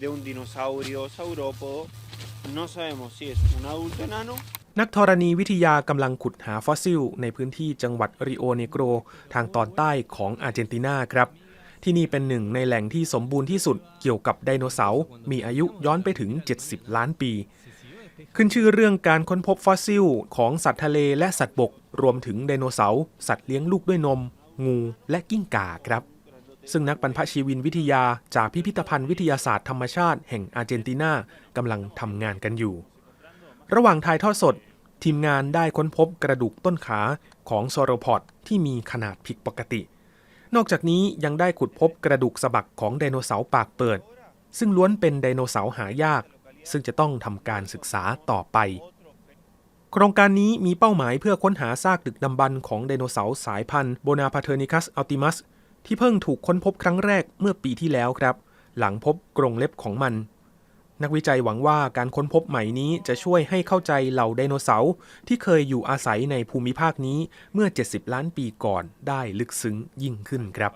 de un dinosaurio saurópodo. No sabemos si es un adulto enano นักธรณีวิทยากำลังขุดหาฟอสซิล ในพื้นที่จังหวัดริโอเนโกรทางตอนใต้ของอาร์เจนตินาครับ ที่นี่เป็นหนึ่งในแหล่งที่สมบูรณ์ที่สุดเกี่ยวกับไดโนเสาร์มีอายุย้อนไปถึง 70 ล้านปี ขึ้นชื่อเรื่องการค้นพบฟอสซิล ของสัตว์ทะเลและสัตว์บก รวมถึงไดโนเสาร์สัตว์เลี้ยงลูกด้วยนม งูและกิ้งก่าครับ ซึ่งนักบรรพชีวินวิทยาจากพิพิธภัณฑ์วิทยาศาสตร์ธรรมชาติแห่งอาร์เจนตินากำลังทำงานกันอยู่ ระหว่างถ่ายทอดสด ทีมงานได้ค้นพบกระดูกต้นขาของซอโรพอดที่มีขนาดผิดปกติ นอกจากนี้ยังได้ขุดพบกระดูกสะบักของไดโนเสาร์ปากเปิด ซึ่งล้วนเป็นไดโนเสาร์หายาก ซึ่งจะต้องทำการศึกษาต่อไปโครงการนี้มีเป้าหมายเพื่อค้นหาซากดึกดำบรรพ์ของไดโนเสาร์สายพันธุ์โบนาพาเทอร์นิคัสอัลติมัส ที่เพิ่งถูกค้นพบครั้งแรกเมื่อปีที่แล้วครับ หลังพบกรงเล็บของมัน นักวิจัยหวังว่าการค้นพบใหม่นี้จะช่วยให้เข้าใจเหล่าไดโนเสาร์ที่เคยอยู่อาศัยในภูมิภาคนี้เมื่อ 70 ล้านปีก่อนได้ลึกซึ้งยิ่งขึ้นครับ